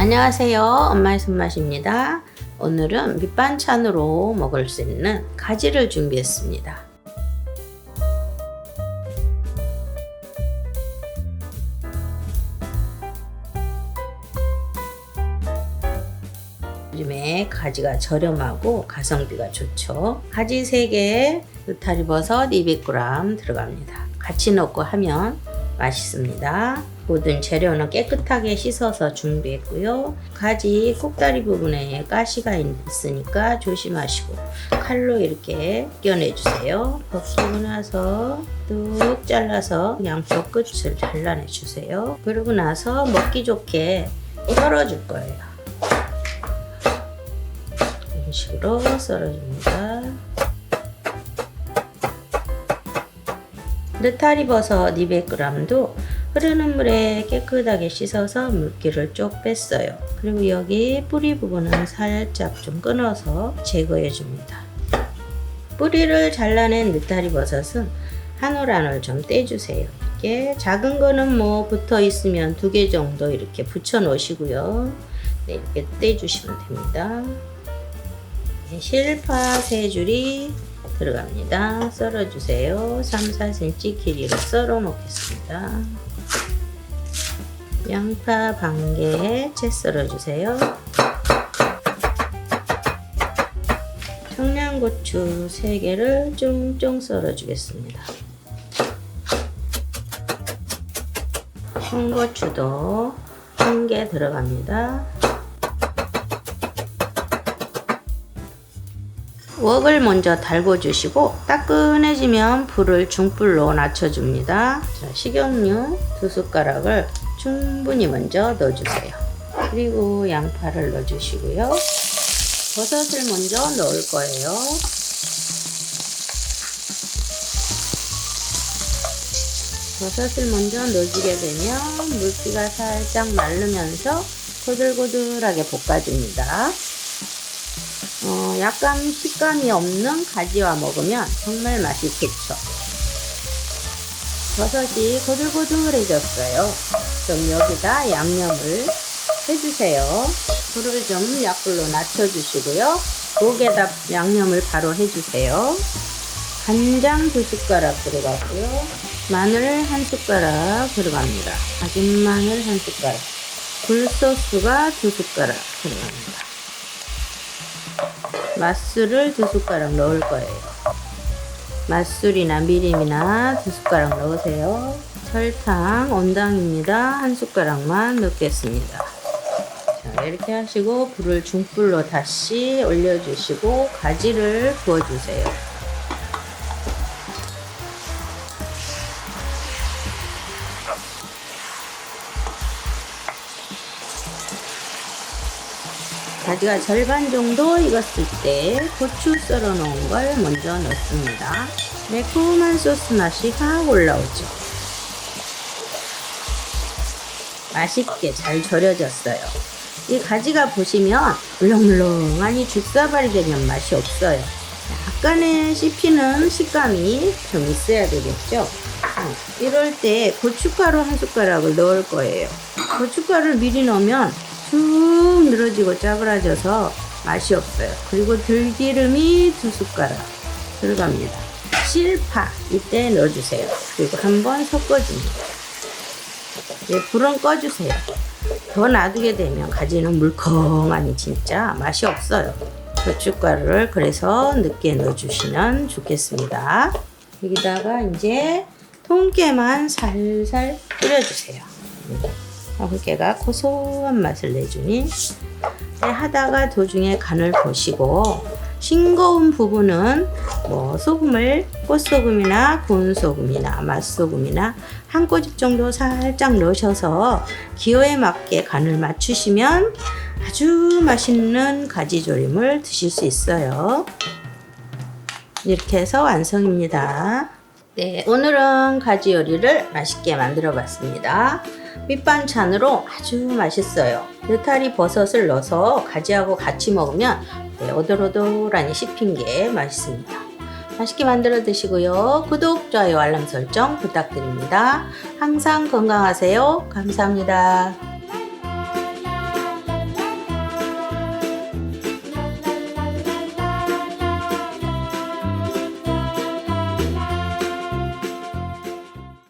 안녕하세요. 엄마의 손맛입니다. 오늘은 밑반찬으로 먹을 수 있는 가지를 준비했습니다. 요즘에 가지가 저렴하고 가성비가 좋죠. 가지 3개, 느타리 버섯 200g 들어갑니다. 같이 넣고 하면 맛있습니다. 모든 재료는 깨끗하게 씻어서 준비했고요. 가지 꼭다리 부분에 가시가 있으니까 조심하시고 칼로 이렇게 끼워내주세요. 벗기고 나서 뚝 잘라서 양쪽 끝을 잘라내주세요. 그러고 나서 먹기 좋게 썰어줄 거예요. 이런 식으로 썰어줍니다. 느타리 버섯 200g도 흐르는 물에 깨끗하게 씻어서 물기를 쪽 뺐어요. 그리고 여기 뿌리 부분은 살짝 좀 끊어서 제거해 줍니다. 뿌리를 잘라낸 느타리 버섯은 한 올 한 올 좀 떼주세요. 이렇게 작은 거는 뭐 붙어 있으면 두 개 정도 이렇게 붙여 놓으시고요. 네, 이렇게 떼주시면 됩니다. 네, 실파 세 줄이 들어갑니다. 썰어주세요. 3, 4cm 길이로 썰어 놓겠습니다. 양파 반개 채 썰어주세요. 청양고추 3개를 쫑쫑 썰어주겠습니다. 홍고추도 한 개 들어갑니다. 웍을 먼저 달궈주시고 따끈해지면 불을 중불로 낮춰줍니다. 자, 식용유 두 숟가락을 충분히 먼저 넣어주세요. 그리고 양파를 넣어주시고요. 버섯을 먼저 넣을 거예요. 버섯을 먼저 넣어주게 되면 물기가 살짝 마르면서 고들고들하게 볶아줍니다. 어, 약간 식감이 없는 가지와 먹으면 정말 맛있겠죠. 버섯이 고들고들해졌어요. 그럼 여기다 양념을 해주세요. 불을 좀 약불로 낮춰주시고요. 목에다 양념을 바로 해주세요. 간장 두 숟가락 들어가고요. 마늘 한 숟가락 들어갑니다. 다진 마늘 한 숟가락. 굴소스가 두 숟가락 들어갑니다. 맛술을 두 숟가락 넣을 거예요. 맛술이나 미림이나 두 숟가락 넣으세요. 설탕 온당입니다. 한 숟가락만 넣겠습니다. 자, 이렇게 하시고 불을 중불로 다시 올려주시고 가지를 구워주세요. 가지가 절반 정도 익었을 때 고추 썰어 놓은 걸 먼저 넣습니다. 매콤한 소스 맛이 확 올라오죠. 맛있게 잘 절여졌어요. 이 가지가 보시면 물렁물렁하니 죽사발이 되면 맛이 없어요. 약간의 씹히는 식감이 좀 있어야 되겠죠. 어, 이럴 때 고춧가루 한 숟가락을 넣을 거예요. 고춧가루를 미리 넣으면 쭉 늘어지고 짜그라져서 맛이 없어요. 그리고 들기름이 두 숟가락 들어갑니다. 실파 이때 넣어주세요. 그리고 한번 섞어줍니다. 예, 불은 꺼주세요. 더 놔두게 되면 가지는 물컹하니 진짜 맛이 없어요. 고춧가루를 그래서 늦게 넣어주시면 좋겠습니다. 여기다가 이제 통깨만 살살 뿌려주세요. 홍게가 고소한 맛을 내주니 네, 하다가 도중에 간을 보시고 싱거운 부분은 뭐 소금을 꽃소금이나 구운 소금이나 맛소금이나 한 꼬집 정도 살짝 넣으셔서 기호에 맞게 간을 맞추시면 아주 맛있는 가지조림을 드실 수 있어요. 이렇게 해서 완성입니다. 네, 오늘은 가지 요리를 맛있게 만들어 봤습니다. 밑반찬으로 아주 맛있어요. 느타리 버섯을 넣어서 가지하고 같이 먹으면 네, 오돌오돌하니 씹힌 게 맛있습니다. 맛있게 만들어 드시고요. 구독, 좋아요, 알람 설정 부탁드립니다. 항상 건강하세요. 감사합니다.